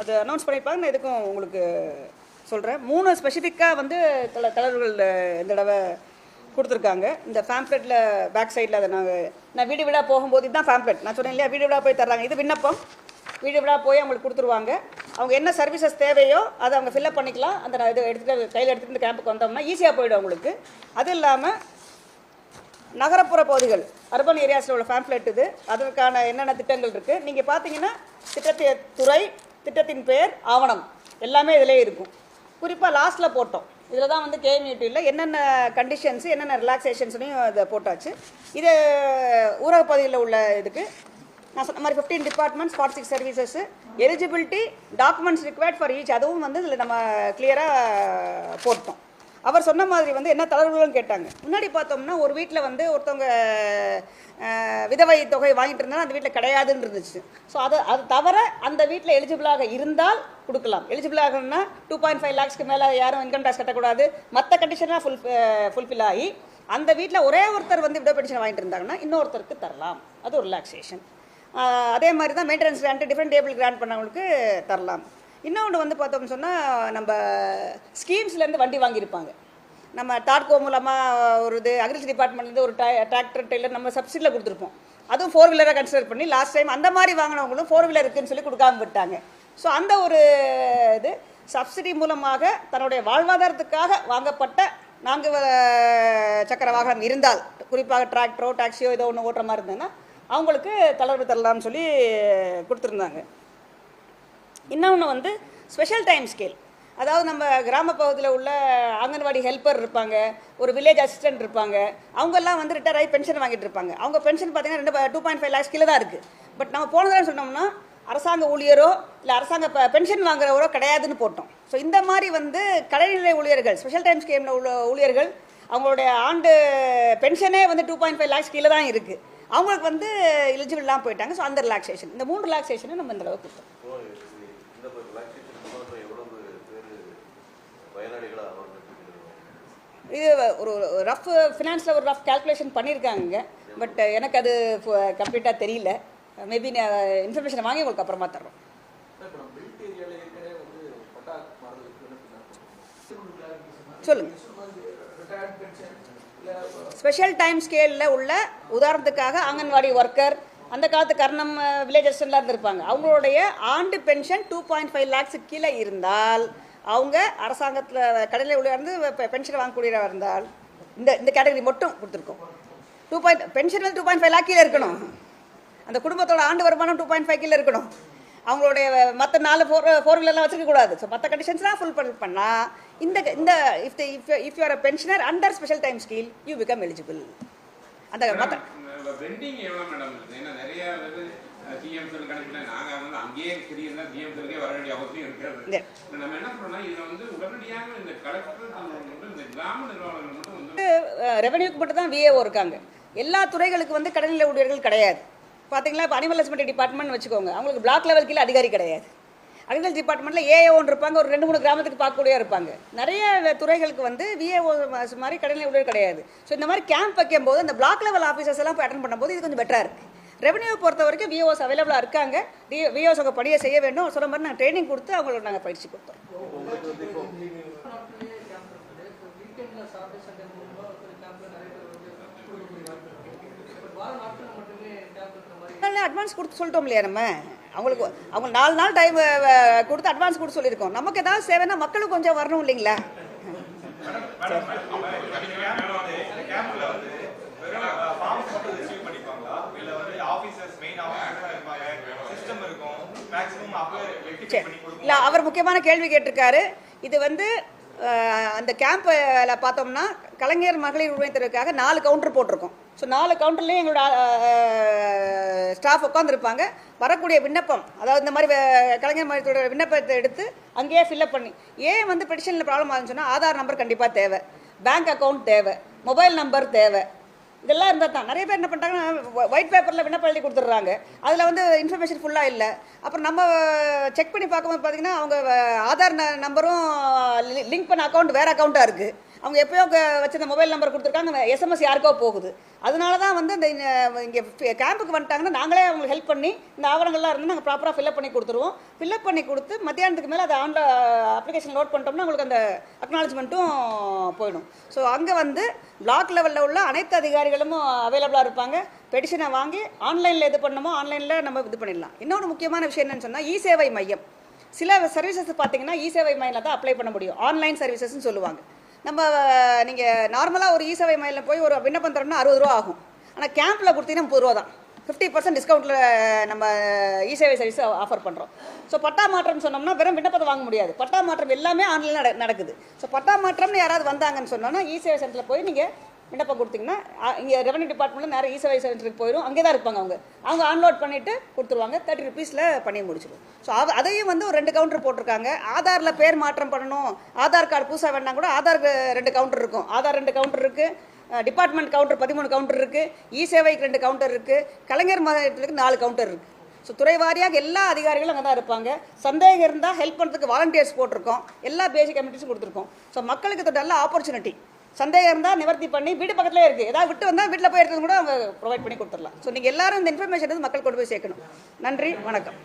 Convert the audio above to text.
அது அனௌன்ஸ் பண்ணியிருப்பாங்க. நான் எதுக்கும் உங்களுக்கு சொல்கிறேன் மூணு ஸ்பெசிஃபிக்காக வந்து தல தலைவர்கள் இந்த தடவை கொடுத்துருக்காங்க. இந்த ஃபேம்ப்ளெட்டில் பேக் சைடில் அதை நாங்கள் நான் வீடு வீடாக போகும்போது இதுதான் ஃபேம்ப்ளெட் நான் சொன்னேன் இல்லையா? வீடு வீடாக போய் தர்றாங்க. இது விண்ணப்பம். வீடு வீடாக போய் அவங்களுக்கு கொடுத்துருவாங்க. அவங்க என்ன சர்வீசஸ் தேவையோ அதை அவங்க ஃபில்அப் பண்ணிக்கலாம். அந்த இது எடுத்துகிட்டு கையில் எடுத்துகிட்டு இந்த கேம்புக்கு வந்தோம்னா ஈஸியாக போயிடும் அவங்களுக்கு. அது இல்லாமல் நகரப்புற பகுதிகள். அர்பன் ஏரியாஸில் உள்ள ஃபேம்ப்ளெட் இது. அதற்கான என்னென்ன திட்டங்கள் இருக்குது நீங்கள் பார்த்தீங்கன்னா திட்டத்தை துறை திட்டத்தின் பெயர் ஆவணம். எல்லாமே இதிலே இருக்கும். குறிப்பாக லாஸ்ட்டில் போட்டோம். இதில் தான் வந்து கேஎம்யூட்டியில் என்னென்ன கண்டிஷன்ஸு என்னென்ன ரிலாக்ஸேஷன்ஸ்னையும் இதை போட்டாச்சு. இது ஊரக பகுதியில் உள்ள இதுக்கு நான் சொன்ன மாதிரி fifteen departments forty six services eligibility documents required for each அதுவும் வந்து இதில் நம்ம கிளியராக போட்டோம். அவர் சொன்ன மாதிரி வந்து என்ன தளர்வுகளும் கேட்டாங்க. முன்னாடி பார்த்தோம்னா ஒரு வீட்டில் வந்து ஒருத்தவங்க விதவை தொகை வாங்கிட்டு இருந்தாலும் அந்த வீட்டில் கிடையாதுன்னு இருந்துச்சு. ஸோ அது அது தவிர அந்த வீட்டில் எலிஜிபிளாக இருந்தால் கொடுக்கலாம். எலிஜிபிளாகனா டூ பாயிண்ட் ஃபைவ் லேக்ஸ்க்கு மேலே யாரும் இன்கம் டேக்ஸ் கட்டக்கூடாது. மற்ற கண்டிஷனாக ஃபுல் ஃபுல்ஃபில் ஆகி அந்த வீட்டில் ஒரே ஒருத்தர் வந்து விடோ பென்ஷன் வாங்கிட்டு இருந்தாங்கன்னா இன்னொருத்தருக்கு தரலாம். அது ஒரு ரிலாக்ஸேஷன் அதே மாதிரி தான் maintenance grant different table grant பண்ணவங்களுக்கு தரலாம். இன்னொன்று வந்து பார்த்தோம்னு சொன்னால் நம்ம ஸ்கீம்ஸ்லேருந்து வண்டி வாங்கியிருப்பாங்க. நம்ம டாட்கோ மூலமாக ஒரு இது அக்ரிகல்ச்சர் டிபார்ட்மெண்ட்லேருந்து ஒரு டிராக்டர் டெய்லர் நம்ம சப்சிடியில் கொடுத்துருப்போம். அதுவும் ஃபோர் வீலராக கன்சிடர் பண்ணி லாஸ்ட் டைம் அந்த மாதிரி வாங்கினவங்களும் ஃபோர் வீலர் இருக்குன்னு சொல்லி கொடுக்காம விட்டாங்க. ஸோ அந்த ஒரு இது சப்சிடி மூலமாக தன்னுடைய வாழ்வாதாரத்துக்காக வாங்கப்பட்ட நான்கு சக்கர வாகனம் இருந்தால் குறிப்பாக டிராக்டரோ டாக்ஸியோ ஏதோ ஒன்று ஓட்டுற மாதிரி இருந்ததுன்னா அவங்களுக்கு தளர்வு தரலாம்னு சொல்லி கொடுத்துருந்தாங்க. இன்னொன்று வந்து ஸ்பெஷல் டைம் ஸ்கேல் அதாவது நம்ம கிராம பகுதியில் உள்ள அங்கன்வாடி ஹெல்ப்பர் இருப்பாங்க ஒரு வில்லேஜ் அசிஸ்டன்ட் இருப்பாங்க அவங்கெல்லாம் வந்து ரிட்டையர் ஆகி பென்ஷன் வாங்கிட்டு இருப்பாங்க. அவங்க பென்ஷன் பார்த்தீங்கன்னா ரெண்டு டூ பாயிண்ட் ஃபைவ் லேக்ஸ் கீழே தான் இருக்குது பட் நம்ம போன தடவை சொன்னோம்னா அரசாங்க ஊழியரோ இல்லை அரசாங்க பென்ஷன் வாங்குறவரோ கிடையாதுன்னு போட்டோம். ஸோ இந்த மாதிரி வந்து கடைநிலை ஊழியர்கள் ஸ்பெஷல் டைம் ஸ்கீமில் உள்ள ஊழியர்கள் அவங்களுடைய ஆண்டு பென்ஷனே வந்து டூ பாயிண்ட் ஃபைவ் லேக்ஸ் கீழே தான் இருக்குது அவங்களுக்கு வந்து எலிஜிபிள்லாம் போயிட்டாங்க. ஸோ அந்த ரிலாக்ஸேஷன் இந்த மூணு ரிலாக்ஸேஷனை நம்ம இந்த அளவுக்கு கொடுத்தோம் இந்த ரிலாக்ஸேஷன் மூலமாக எவ்வளவு பேர் பயனாளிகளாக அவர்களுக்கு இது ஒரு ரஃப் ஃபினான்ஸில் ஒரு ரஃப் கால்குலேஷன் பண்ணியிருக்காங்க பட் எனக்கு அது கம்ப்ளீட்டாக தெரியல. மேபி இன்ஃபர்மேஷன் வாங்கி உங்களுக்கு அப்புறமா தர்றோம். இல்லை ஸ்பெஷல் டைம் ஸ்கேலில் உள்ள உதாரணத்துக்காக அங்கன்வாடி ஒர்க்கர் அந்த காலத்து கர்ணம் வில்லேஜ் அசிஸ்டன்ட்லாம் இருந்திருப்பாங்க. அவங்களுடைய ஆண்டு பென்ஷன் டூ பாயிண்ட் ஃபைவ் லேக்ஸுக்கு கீழே இருந்தால் அவங்க அரசாங்கத்தில் கடையில் உள்ளிருந்து பென்ஷன் வாங்கக்கூடியவராக இருந்தால் இந்த இந்த கேட்டகரி மட்டும் கொடுத்துருக்கோம். டூ பாயிண்ட் பென்ஷன் வந்து டூ பாயிண்ட் ஃபைவ் லாக்கில் இருக்கணும். அந்த குடும்பத்தோட ஆண்டு வருமானம் டூ பாயிண்ட் ஃபைவ் கீழே இருக்கணும். அவங்களுடைய மற்ற நாலு ஃபோர் ஃபோர் வீலர்லாம் வச்சுக்கக்கூடாது ஸோ மற்ற கண்டிஷன்ஸ்லாம் ஃபுல் பண்ணி பண்ணால் இந்த இந்த if if if you're a pensioner under special time scheme you become eligible அந்த மற்ற சிஎம்சல் கணக்குல நாங்க வந்து அங்கேயே தெரியுதுன்னா சிஎம்சலுக்கே வர வேண்டிய அவசியம். இப்ப நம்ம என்ன பண்ணோம்னா இதுல வந்து உடனடியாக இந்த கலெக்டர் இந்த கிராம நிர்வாகங்கள் மட்டும் வந்து ரெவன்யூக்கு மட்டும் தான் விஏஓ இருக்காங்க. எல்லா துறைகளுக்கு வந்து கடனில் ஊழியர்கள் கிடையாது. பார்த்தீங்களா இப்போ அனிமல் ஹஸ்பண்டரி டிபார்ட்மெண்ட் வச்சுக்கோங்க. அவங்களுக்கு பிளாக் லெவல் கீழே அதிகாரி கிடையாது. அக்ரிகல்ச்சர் டிபார்ட்மெண்ட்டில் ஏஏஓன்னு இருப்பாங்க. ஒரு ரெண்டு மூணு கிராமத்துக்கு பார்க்கக்கூடிய இருப்பாங்க. நிறைய துறைகளுக்கு வந்து விஏஓ மாதிரி கடனில் ஊழியர் கிடையாது. ஸோ இந்த மாதிரி கேம்ப் வைக்கும்போது அந்த பிளாக் லெவல் ஆஃபீஸர்ஸ் எல்லாம் போய் அட்டன் பண்ணும்போது இது கொஞ்சம் பெட்டராக இருக்குது ரெவன்யூ பொறுத்த வரைக்கும் விஓஸ் அவைலபிளாக இருக்காங்க. விஓஸ் அவங்க பணியை செய்ய வேண்டும். சொன்ன மாதிரி நாங்கள் ட்ரைனிங் கொடுத்து அவங்களுக்கு நாங்கள் பயிற்சி கொடுத்தோம். அட்வான்ஸ் கொடுத்து சொல்லிட்டோம் இல்லையா நம்ம? அவங்களுக்கு அவங்க நாலு நாள் டைம் கொடுத்து அட்வான்ஸ் கொடுத்து சொல்லியிருக்கோம். நமக்கு ஏதாவது சேவைன்னா மக்களுக்கு கொஞ்சம் வரணும் இல்லைங்களா? சரி. இல்லை அவர் முக்கியமான கேள்வி கேட்டிருக்காரு. இது வந்து அந்த கேம்பில் பார்த்தோம்னா கலைஞர் மகளிர் உரிமைத்திற்காக நாலு கவுண்டர் போட்டிருக்கோம். ஸோ நாலு கவுண்டர்லேயும் எங்களோட ஸ்டாஃப் உட்காந்துருப்பாங்க வரக்கூடிய விண்ணப்பம் அதாவது இந்த மாதிரி கலைஞர் மகளிரோட விண்ணப்பத்தை எடுத்து அங்கேயே ஃபில்அப் பண்ணி ஏன் வந்து பெட்டிஷனில் ப்ராப்ளம் ஆகுதுன்னு ஆதார் நம்பர் கண்டிப்பாக தேவை. பேங்க் அக்கௌண்ட் தேவை. மொபைல் நம்பர் தேவை. இதெல்லாம் இருந்தால் தான். நிறைய பேர் என்ன பண்ணுறாங்கன்னா ஒயிட் பேப்பரில் விண்ணப்பம் எழுதி கொடுத்துட்றாங்க. அதில் வந்து இன்ஃபர்மேஷன் ஃபுல்லாக இல்லை. அப்புறம் நம்ம செக் பண்ணி பார்க்கும்போது பார்த்தீங்கன்னா அவங்க ஆதார் ந- நம்பரும் லிங்க் பண்ண அக்கௌண்ட் வேறு அக்கௌண்ட்டாக இருக்குது அவங்க எப்போயோ க- வச்சிருந்த மொபைல் நம்பர் கொடுத்துருக்காங்க எஸ்எம்எஸ் யாருக்கோ போகுது. அதனால தான் வந்து இந்த இங்கே கேம்புக்கு வந்துட்டாங்கன்னா நாங்களே அவங்களுக்கு ஹெல்ப் பண்ணி இந்த ஆவணங்கள்லாம் இருந்தால் நாங்கள் ப்ராப்பராக ஃபில்அப் பண்ணி கொடுத்துருவோம். ஃபில்அப் பண்ணி கொடுத்து மத்தியானத்துக்கு மேலே அதை ஆன்ல அப்ளிகேஷன் லோட் பண்ணிட்டோம்னா உங்களுக்கு அந்த அக்னாலஜ்மெண்ட்டும் போயிடும். ஸோ அங்கே வந்து பிளாக் லெவலில் உள்ள அனைத்து அதிகாரிகளும் அவைலபிளாக இருப்பாங்க. பெடிஷனை வாங்கி ஆன்லைனில் இது பண்ணணுமோ ஆன்லைனில் நம்ம இது பண்ணிடலாம். இன்னொரு முக்கியமான விஷயம் என்னென்னு சொன்னால் இ சேவை மையம். சில சர்வீசஸ் பார்த்தீங்கன்னா இ சேவை மையத்தில் தான் அப்ளை பண்ண முடியும். ஆன்லைன் சர்வீசஸ்னு சொல்லுவாங்க. நம்ம நீங்கள் நார்மலாக ஒரு இ சேவை மையில் போய் ஒரு விண்ணப்பம் தரோம்னா அறுபது ரூபா ஆகும். ஆனால் கேம்பில் கொடுத்தீங்கன்னா முப்பது ரூபா தான். ஃபிஃப்டி பர்சன்ட் டிஸ்கவுண்ட்டில் நம்ம இ சேவை சர்வீஸ் ஆஃபர் பண்ணுறோம் ஸோ பட்டா மாற்றம் சொன்னோம்னா வெறும் விண்ணப்பத்தை வாங்க முடியாது. பட்டா மாற்றம் எல்லாமே ஆன்லைனில் நட நடக்குது. ஸோ பட்டா மாற்றம்னு யாராவது வந்தாங்கன்னு சொன்னோம்னா இசேவை சென்டரில் போய் நீங்கள் விண்ணப்பம் கொடுத்தீங்கன்னா இங்கே ரெவன்யூ டிபார்ட்மெண்ட்டில் நேரம் இசேவை சென்டருக்கு போயிடும் அங்கே தான் இருப்பாங்க அவங்க. அவங்க ஆன்லோட் பண்ணிவிட்டு கொடுத்துருவாங்க. தேர்ட்டி ருபீஸில் பண்ணி முடிச்சிடும் ஸோ அது அதையும் வந்து ஒரு ரெண்டு கவுண்டர் போட்டிருக்காங்க. ஆதாரில் பேர் மாற்றம் பண்ணணும். ஆதார் கார்டு புதுசாக வேணால் கூட ஆதார் ரெண்டு கவுண்டர் இருக்கும். ஆதார் ரெண்டு கவுண்டர் இருக்குது டிபார்ட்மெண்ட் கவுண்டர் பதிமூணு கவுண்டர் இருக்குது இ சேவைக்கு ரெண்டு கவுண்டர் இருக்குது கலைஞர் மாநிலத்துக்கு நாலு கவுண்டர் இருக்குது ஸோ துறை வாரியாக எல்லா அதிகாரிகளும் அங்கே தான் இருப்பாங்க. சந்தேகம் இருந்தால் ஹெல்ப் பண்ணுறதுக்கு வாலண்டியர்ஸ் போட்டிருக்கோம். எல்லா பேசிக் கம்யூனிட்டிஸும் கொடுத்துருக்கோம். ஸோ மக்களுக்கு நல்ல ஆப்பர்ச்சுனிட்டி சந்தேகம் இருந்தால் நிவர்த்தி பண்ணி வீடு பக்கத்துலேயே இருக்குது ஏதாவது விட்டு வந்தால் வீட்டில் போய் எடுத்தது கூட அவங்க ப்ரொவைட் பண்ணி கொடுத்துடலாம். ஸோ நீங்கள் எல்லாரும் இந்த இன்ஃபர்மேஷன் வந்து மக்கள் கொண்டு போய் சேர்க்கணும். நன்றி வணக்கம்.